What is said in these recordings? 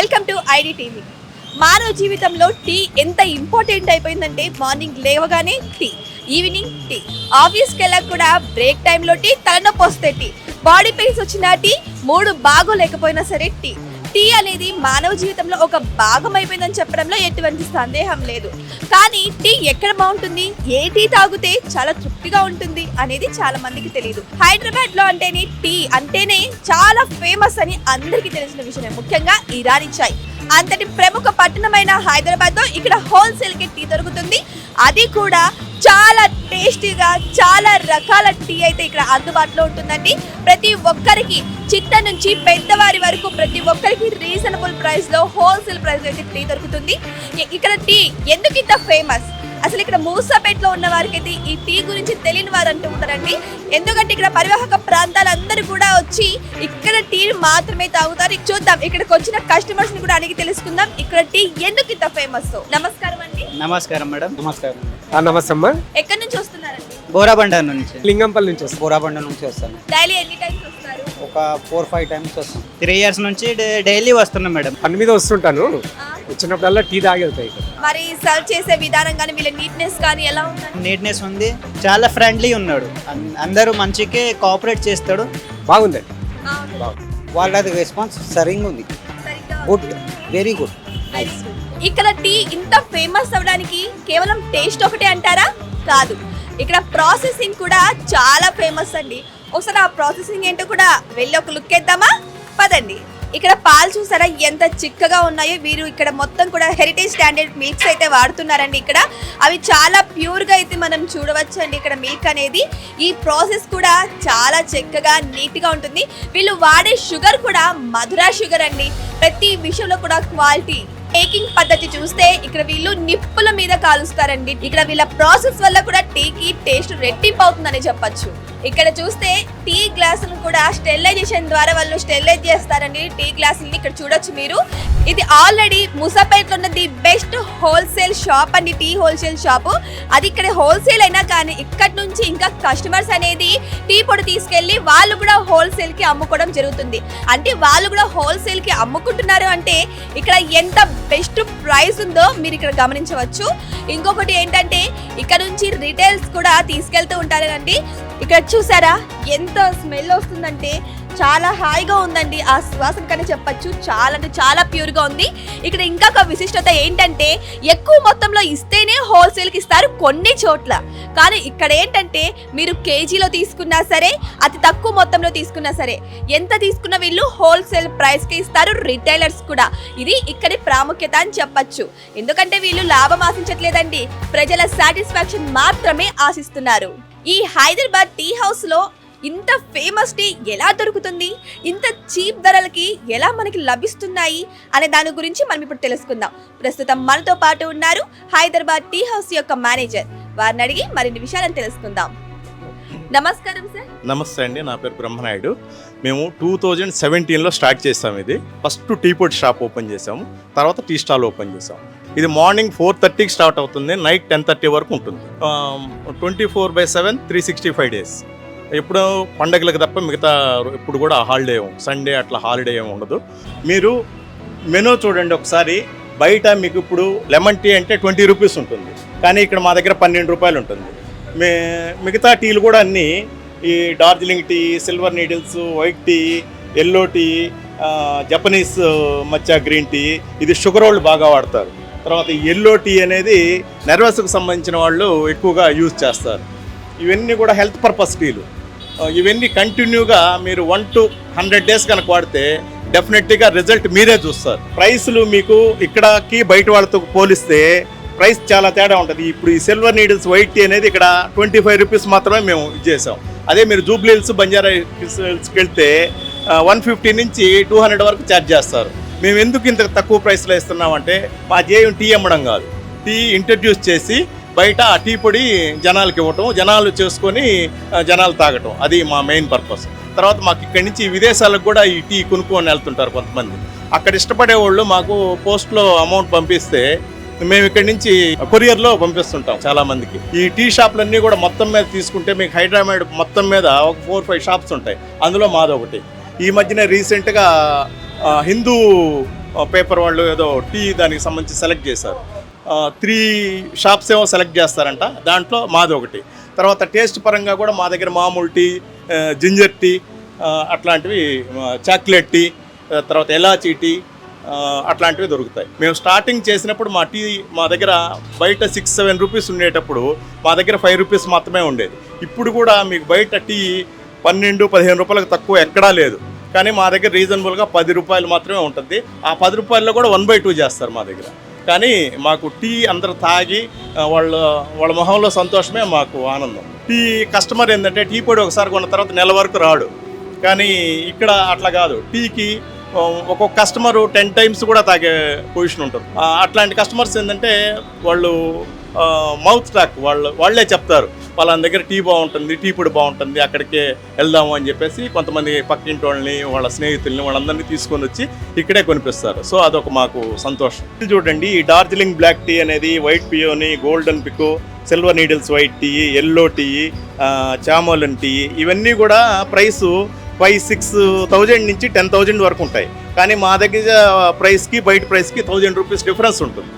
Welcome to ID TV మానవ జీవితంలో tea ఎంత ఇంపార్టెంట్ అయిపోయిందంటే మార్నింగ్ లేవగానే టీ ఈవినింగ్ టీ. ఆఫీస్కి వెళ్ళక కూడా బ్రేక్ టైంలో టీ తలనొప్పి వస్తే టీ. బాడీ పెయిన్స్ వచ్చిన టీ మూడు బాగోలేకపోయినా సరే టీ. టీ అనేది మానవ జీవితంలో ఒక భాగం అయిపోయిందని చెప్పడంలో ఎటువంటి సందేహం లేదు. కానీ టీ ఎక్కడ బాగుంటుంది? ఏ టీ తాగితే చాలా తృప్తిగా ఉంటుంది అనేది చాలా మందికి తెలియదు హైదరాబాద్లో అంటేనే టీ అంటేనే చాలా ఫేమస్ అని అందరికీ తెలిసిన విషయమే. ముఖ్యంగా ఇరానీ చాయ్ అంతటి ప్రముఖ పట్టణమైన హైదరాబాద్లో ఇక్కడ హోల్సేల్కి టీ దొరుకుతుంది. అది కూడా చాలా టేస్టీగా చాలా రకాల టీ అయితే ఇక్కడ అందుబాటులో ఉంటుందండి. ప్రతి ఒక్కరికి చిన్న నుంచి పెద్దవారి వరకు ప్రతి ఒక్కరికి రీజనబుల్ ప్రైస్లో హోల్సేల్ ప్రైస్ అయితే టీ దొరుకుతుంది. ఇక్కడ టీ ఎందుకు ఇంత ఫేమస్ అసలు ఇక్కడ మూసాపేటలో ఉన్న వారికి అయితే ఈ టీ గురించి తెలియని వారు అంటూ ఉంటారండి. ఎందుకంటే ఇక్కడ పరివాహక ప్రాంతాలందరూ కూడా వచ్చి ఇక్కడ టీ మాత్రమే తాగుతారు. చూద్దాం ఇక్కడికి వచ్చిన కస్టమర్స్ని కూడా అడిగి తెలుసుకుందాం. ఇక్కడ టీ ఎందుకు ఇంత ఫేమస్ నమస్కారం అండి. నమస్కారం మేడం. నమస్కారం. ఆ, నమస్తే అమ్మా ఎక్కడి నుంచి వస్తున్నారండి? బోరాబండ నుంచి. లింగంపల్లి నుంచి బోరాబండ నుంచి వస్తాను. డైలీ ఎన్ని టైమ్స్ వస్తారు? ఒక ఫోర్ ఫైవ్ టైమ్స్ వస్తాం. త్రీ ఇయర్స్ నుంచి డైలీ వస్తున్నాం మేడం. పని మీద వస్తుంటాను. వచ్చినప్పుడల్లా టీ తాగి వెళ్తాయి మరి సర్వ్ చేసే విధానం కానీ వీళ్ళ నీట్నెస్ కానీ ఎలా ఉందండి నీట్నెస్ ఉంది. చాలా ఫ్రెండ్లీ ఉన్నాడు. అందరూ మంచిగా కోఆపరేట్ చేస్తాడు. బాగుంది. అవును. వాళ్ళది రెస్పాన్స్ సరిగ్గా ఉంది. Good very good Nice. ఇక్కడ టీ ఇంత ఫేమస్ అవ్వడానికి కేవలం టేస్ట్ ఒకటే అంటారా? కాదు. ఇక్కడ ప్రాసెసింగ్ కూడా చాలా ఫేమస్ అండి. ఒకసారి ఆ ప్రాసెసింగ్ ఏంటో కూడా వెళ్ళి ఒక లుక్ వేద్దామా? పదండి. ఇక్కడ పాలు చూసారా? ఎంత చిక్కగా ఉన్నాయో. వీరు ఇక్కడ మొత్తం కూడా హెరిటేజ్ స్టాండర్డ్ మిల్క్స్ అయితే వాడుతున్నారండి ఇక్కడ. అవి చాలా ప్యూర్గా అయితే మనం చూడవచ్చు అండి ఇక్కడ మిల్క్ అనేది. ఈ ప్రాసెస్ కూడా చాలా చక్కగా నీట్గా ఉంటుంది. వీళ్ళు వాడే షుగర్ కూడా మధురా షుగర్ అండి. ప్రతి విషయంలో కూడా క్వాలిటీ టేకింగ్ పద్ధతి చూస్తే ఇక్కడ వీళ్ళు నిప్పుల మీద కాలుస్తారండి. ఇక్కడ వీళ్ళ ప్రాసెస్ వల్ల కూడా టీకి టేస్ట్ రెట్టింపు అవుతుందని చెప్పొచ్చు. ఇక్కడ చూస్తే టీ గ్లాసులు కూడా స్టెరిలైజేషన్ ద్వారా వాళ్ళు స్టెరిలైజ్ చేస్తారండి. టీ గ్లాసుల్ని ఇక్కడ చూడొచ్చు మీరు. ఇది ఆల్రెడీ ముసాపేట్లో ఉన్న ది బెస్ట్ హోల్సేల్ షాప్ అండి టీ హోల్సేల్ షాపు. అది ఇక్కడ హోల్సేల్ అయినా కానీ ఇక్కడ నుంచి ఇంకా కస్టమర్స్ అనేది టీ పొడి తీసుకెళ్ళి వాళ్ళు కూడా హోల్సేల్కి అమ్ముకోవడం జరుగుతుంది. అంటే వాళ్ళు కూడా హోల్సేల్కి అమ్ముకుంటున్నారు అంటే ఇక్కడ ఎంత బెస్ట్ ప్రైస్ ఉందో మీరు ఇక్కడ గమనించవచ్చు. ఇంకొకటి ఏంటంటే ఇక్కడ నుంచి రిటైల్స్ కూడా తీసుకెళ్తూ ఉంటారండి. ఇక్కడ చూసారా ఎంత స్మెల్ వస్తుందంటే చాలా హాయిగా ఉందండి. ఆ సువాసన కన్నా చెప్పచ్చు. చాలా అంటే చాలా ప్యూర్ ఎదురుగా ఉంది. ఇక్కడ ఇంకా ఒక విశిష్టత ఏంటంటే ఎక్కువ మొత్తంలో ఇస్తేనే హోల్సేల్కి ఇస్తారు కొన్ని చోట్ల. కానీ ఇక్కడ ఏంటంటే మీరు కేజీలో తీసుకున్నా సరే అతి తక్కువ మొత్తంలో తీసుకున్నా సరే ఎంత తీసుకున్న వీళ్ళు హోల్సేల్ ప్రైస్కి ఇస్తారు రిటైలర్స్ కూడా. ఇది ఇక్కడి ప్రాముఖ్యత అని చెప్పచ్చు. ఎందుకంటే వీళ్ళు లాభం ఆశించట్లేదండి. ప్రజల సాటిస్ఫాక్షన్ మాత్రమే ఆశిస్తున్నారు. ఈ హైదరాబాద్ టీ హౌస్లో ఇంత ఫేమస్ టీ ఎలా దొరుకుతుంది? ఇంత చీప్ ధరలకి ఎలా మనకి లభిస్తున్నాయి? అనే దాని గురించి మనం ఇప్పుడు తెలుసుకుందాం. ప్రస్తుతం మనతో పాటు ఉన్నారు హైదరాబాద్ టీ హౌస్ యొక్క మేనేజర్. వారిని అడిగి మరిన్ని విషయాలను తెలుసుకుందాం. నమస్కారం సార్. నమస్తే అండి. నా పేరు బ్రహ్మనాయుడు. మేము టూ థౌజండ్ సెవెంటీన్లో స్టార్ట్ చేసాం ఇది. ఫస్ట్ టీ పొడి షాప్ ఓపెన్ చేసాము. తర్వాత టీ స్టాల్ ఓపెన్ చేసాం ఇది మార్నింగ్ ఫోర్ థర్టీకి స్టార్ట్ అవుతుంది. నైట్ టెన్ థర్టీ వరకు ఉంటుంది. Twenty four by seven three sixty five days ఎప్పుడో పండగలకు తప్ప మిగతా ఇప్పుడు కూడా హాలిడే సండే అట్లా హాలిడే ఏమి ఉండదు. మీరు మెనూ చూడండి ఒకసారి. బయట మీకు ఇప్పుడు లెమన్ టీ అంటే ట్వంటీ రూపీస్ ఉంటుంది. కానీ ఇక్కడ మా దగ్గర పన్నెండు రూపాయలు ఉంటుంది. మే మిగతా టీలు కూడా అన్నీ ఈ Darjeeling tea silver needles white tea yellow tea Japanese matcha green tea ఇది షుగర్ వాళ్ళు బాగా వాడతారు. తర్వాత ఎల్లో టీ అనేది నెర్వస్కు సంబంధించిన వాళ్ళు ఎక్కువగా యూజ్ చేస్తారు. ఇవన్నీ కూడా హెల్త్ పర్పస్ టీలు ఇవన్నీ కంటిన్యూగా మీరు వన్ టు హండ్రెడ్ డేస్ కనుక వాడితే డెఫినెట్గా రిజల్ట్ మీరే చూస్తారు. ప్రైస్లు మీకు ఇక్కడకి బయట వాళ్ళతో పోలిస్తే ప్రైస్ చాలా తేడా ఉంటుంది. ఇప్పుడు ఈ సిల్వర్ నీడిల్స్ వైట్ టీ అనేది ఇక్కడ ట్వంటీ ఫైవ్ రూపీస్ మాత్రమే మేము ఇది చేసాం అదే మీరు జూబ్లీ హిల్స్ బంజారా హిల్స్కి వెళ్తే వన్ ఫిఫ్టీ నుంచి టూ హండ్రెడ్ వరకు ఛార్జ్ చేస్తారు. మేము ఎందుకు ఇంత తక్కువ ప్రైస్లో ఇస్తున్నామంటే మా జేయం టీ అమ్మడం కాదు. టీ ఇంట్రడ్యూస్ చేసి బయట ఆ టీ పొడి జనాలకి ఇవ్వటం జనాలు చేసుకొని జనాలు తాగటం. అది మా మెయిన్ పర్పస్ తర్వాత మాకు ఇక్కడి నుంచి విదేశాలకు కూడా ఈ టీ కొనుక్కొని వెళ్తుంటారు కొంతమంది. అక్కడ ఇష్టపడే వాళ్ళు మాకు పోస్ట్లో అమౌంట్ పంపిస్తే మేము ఇక్కడి నుంచి కొరియర్లో పంపిస్తుంటాం చాలా మందికి. ఈ టీ షాప్లన్నీ కూడా మొత్తం మీద తీసుకుంటే మీకు హైదరాబాద్ మొత్తం మీద ఒక ఫోర్ ఫైవ్ షాప్స్ ఉంటాయి. అందులో మాది ఒకటి. ఈ మధ్యనే రీసెంట్గా హిందూ పేపర్ వాళ్ళు ఏదో టీ దానికి సంబంధించి సెలెక్ట్ చేశారు. త్రీ షాప్స్ ఏమో సెలెక్ట్ చేస్తారంట. దాంట్లో మాది ఒకటి. తర్వాత టేస్ట్ పరంగా కూడా మా దగ్గర మామూలు టీ జింజర్ టీ అట్లాంటివి చాక్లెట్ టీ తర్వాత ఎలాచీ టీ అట్లాంటివి దొరుకుతాయి. మేము స్టార్టింగ్ చేసినప్పుడు మా టీ మా దగ్గర బయట సిక్స్ సెవెన్ రూపీస్ ఉండేటప్పుడు మా దగ్గర ఫైవ్ రూపీస్ మాత్రమే ఉండేది. ఇప్పుడు కూడా మీకు బయట టీ పన్నెండు పదిహేను రూపాయలకు తక్కువ ఎక్కడా లేదు. కానీ మా దగ్గర రీజనబుల్గా పది రూపాయలు మాత్రమే ఉంటుంది. ఆ పది రూపాయల్లో కూడా వన్ బై టూ చేస్తారు మా దగ్గర. కానీ మాకు టీ అందరు తాగి వాళ్ళ వాళ్ళ మొహంలో సంతోషమే మాకు ఆనందం. టీ కస్టమర్ ఏంటంటే టీ పొడి ఒకసారి కొన్న తర్వాత నెల వరకు రాడు. కానీ ఇక్కడ అట్లా కాదు. టీకి ఒక్కొక్క కస్టమర్ టెన్ టైమ్స్ కూడా తాగే పొజిషన్ ఉంటుంది. అట్లాంటి కస్టమర్స్ ఏంటంటే వాళ్ళు మౌత్ టాక్ వాళ్ళు వాళ్ళే చెప్తారు. వాళ్ళ దగ్గర టీ బాగుంటుంది టీ పొడి బాగుంటుంది అక్కడికే వెళ్దాము అని చెప్పేసి కొంతమంది పక్కింటి వాళ్ళని వాళ్ళ స్నేహితుల్ని వాళ్ళందరినీ తీసుకొని వచ్చి ఇక్కడే కొనిపిస్తారు. సో అదొక మాకు సంతోషం. చూడండి ఈ డార్జిలింగ్ బ్లాక్ టీ అనేది white peony golden pekoe silver needles white tea yellow tea chamomile tea ఇవన్నీ కూడా ప్రైసు ఫైవ్ సిక్స్ థౌజండ్ నుంచి టెన్ థౌజండ్ వరకు ఉంటాయి. కానీ మా దగ్గర ప్రైస్కి బయట ప్రైస్కి థౌజండ్ రూపీస్ డిఫరెన్స్ ఉంటుంది.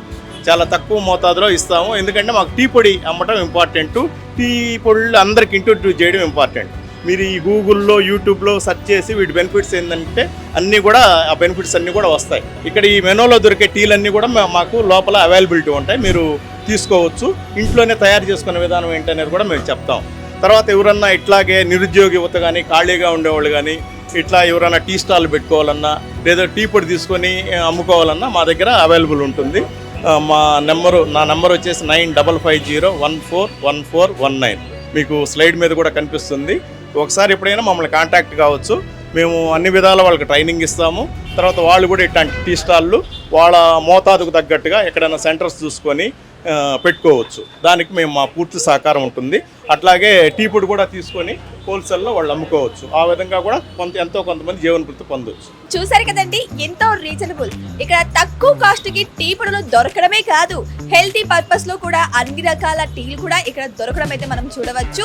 చాలా తక్కువ మోతాదులో ఇస్తాము. ఎందుకంటే మాకు టీ పొడి అమ్మటం ఇంపార్టెంట్ టీ పొడులు అందరికి ఇంట్రొడ్యూస్ చేయడం ఇంపార్టెంట్ మీరు ఈ గూగుల్లో యూట్యూబ్లో సెర్చ్ చేసి వీటి బెనిఫిట్స్ ఏంటంటే అన్నీ కూడా ఆ బెనిఫిట్స్ అన్నీ కూడా వస్తాయి. ఇక్కడ ఈ మెనూలో దొరికే టీలన్నీ కూడా మాకు లోపల అవైలబిలిటీ ఉంటాయి. మీరు తీసుకోవచ్చు. ఇంట్లోనే తయారు చేసుకునే విధానం ఏంటనేది కూడా మేము చెప్తాం. తర్వాత ఎవరన్నా ఇట్లాగే నిరుద్యోగ యువత కానీ ఖాళీగా ఉండేవాళ్ళు కానీ ఇట్లా ఎవరైనా టీ స్టాల్ పెట్టుకోవాలన్నా లేదా టీ పొడి తీసుకొని అమ్ముకోవాలన్నా మా దగ్గర అవైలబుల్ ఉంటుంది. మా నెంబరు నా నెంబర్ వచ్చేసి nine double five zero one four one four one nine. మీకు స్లైడ్ మీద కూడా కనిపిస్తుంది. ఒకసారి ఎప్పుడైనా మమ్మల్ని కాంటాక్ట్ కావచ్చు. మేము అన్ని విధాల వాళ్ళకి ట్రైనింగ్ ఇస్తాము. తర్వాత వాళ్ళు కూడా ఇట్లాంటి టీ స్టాళ్ళు వాళ్ళ మోతాదుకు తగ్గట్టుగా ఎక్కడైనా సెంటర్స్ చూసుకొని పెట్టుకోవచ్చు. దానికి మేము మా పూర్తి సహకారం ఉంటుంది. అట్లాగే టీ పొడి కూడా తీసుకొని హోల్సేల్లో వాళ్ళు అమ్ముకోవచ్చు. ఆ విధంగా కూడా కొంత ఎంతో కొంతమంది జీవనభృతి పొందవచ్చు చూసారు కదండి? ఎంతో రీజనబుల్. ఇక్కడ తక్కువ కాస్ట్ మనకి టీ పొడులు దొరకడమే కాదు హెల్తీ పర్పస్లో కూడా అన్ని రకాల టీలు కూడా ఇక్కడ దొరకడం అయితే మనం చూడవచ్చు.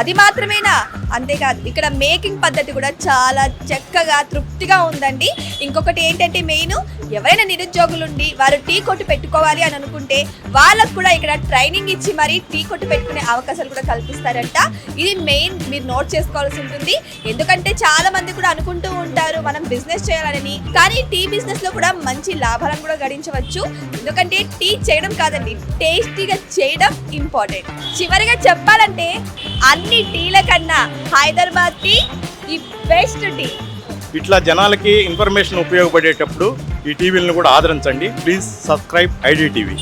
అది మాత్రమేనా? అంతేకాదు ఇక్కడ మేకింగ్ పద్ధతి కూడా చాలా చక్కగా తృప్తిగా ఉందండి. ఇంకొకటి ఏంటంటే మెయిన్ ఎవరైనా నిరుద్యోగులుండి వారు టీ కొట్టు పెట్టుకోవాలి అని అనుకుంటే వాళ్ళకు కూడా ఇక్కడ ట్రైనింగ్ ఇచ్చి మరీ టీ కొట్టు పెట్టుకునే అవకాశాలు కూడా కల్పిస్తారంట. ఇది మెయిన్ మీరు నోట్ చేసుకోవాల్సి ఉంటుంది. ఎందుకంటే చాలా మంది కూడా అనుకుంటూ ఉంటారు మనం బిజినెస్ చేయాలని. కానీ టీ బిజినెస్లో కూడా మంచి లాభాలను కూడా సాధించవచ్చు ఎందుకంటే టీ చేయడం కాదండి టేస్టీగా చేయడం ఇంపార్టెంట్. చివరిగా చెప్పాలంటే అన్ని టీల కన్నా హైదరాబాద్ టీ ఈ బెస్ట్ టీ. ఇట్లా జనాలకి ఇన్ఫర్మేషన్ ఉపయోగపడేటప్పుడు ఈ టీవీలను కూడా ఆదరించండి. Please subscribe ID TV.